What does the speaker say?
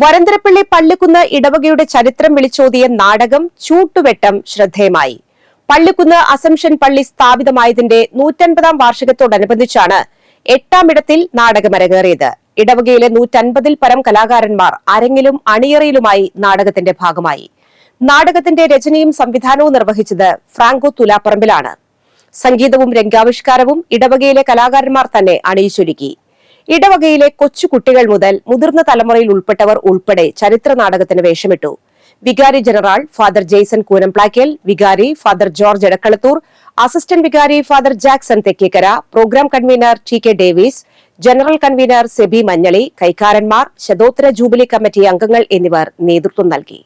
വരന്തരപ്പള്ളി പള്ളിക്കുന്ന് ഇടവകയുടെ ചരിത്രം വിളിച്ചോതിയ നാടകം ചൂട്ടുവെട്ടം ശ്രദ്ധേയമായി. പള്ളിക്കുന്ന് അസംഷൻ പള്ളി സ്ഥാപിതമായതിന്റെ നൂറ്റൻപതാം വാർഷികത്തോടനുബന്ധിച്ചാണ് എട്ടാമിടത്തിൽ നാടകം അരങ്ങേറിയത് ഇടവകയിലെ നൂറ്റൻപതിൽ പരം കലാകാരന്മാർ അരങ്ങിലും അണിയറയിലുമായി നാടകത്തിന്റെ ഭാഗമായി. നാടകത്തിന്റെ രചനയും സംവിധാനവും നിർവഹിച്ചത് ഫ്രാങ്കോ തുലാപ്പറമ്പിലാണ്. സംഗീതവും രംഗാവിഷ്കാരവും ഇടവകയിലെ കലാകാരന്മാർ തന്നെ അണിയിച്ചൊരുക്കി. ഇടവകയിലെ കൊച്ചുകുട്ടികൾ മുതൽ മുതിർന്ന തലമുറയിൽ ഉൾപ്പെട്ടവർ ഉൾപ്പെടെ ചരിത്ര നാടകത്തിന് വേഷമിട്ടു. വികാരി ജനറൽ ഫാദർ ജെയ്സൺ കൂനംപ്ലാക്കൽ വികാരി ഫാദർ ജോർജ് എടക്കളത്തൂർ അസിസ്റ്റന്റ് വികാരി father Jackson Thekkekara program convener T K Davis general convener Sebi Manjali കൈക്കാരന്മാർ ശതോത്തര ജൂബിലി കമ്മിറ്റി അംഗങ്ങൾ എന്നിവർ നേതൃത്വം നൽകി.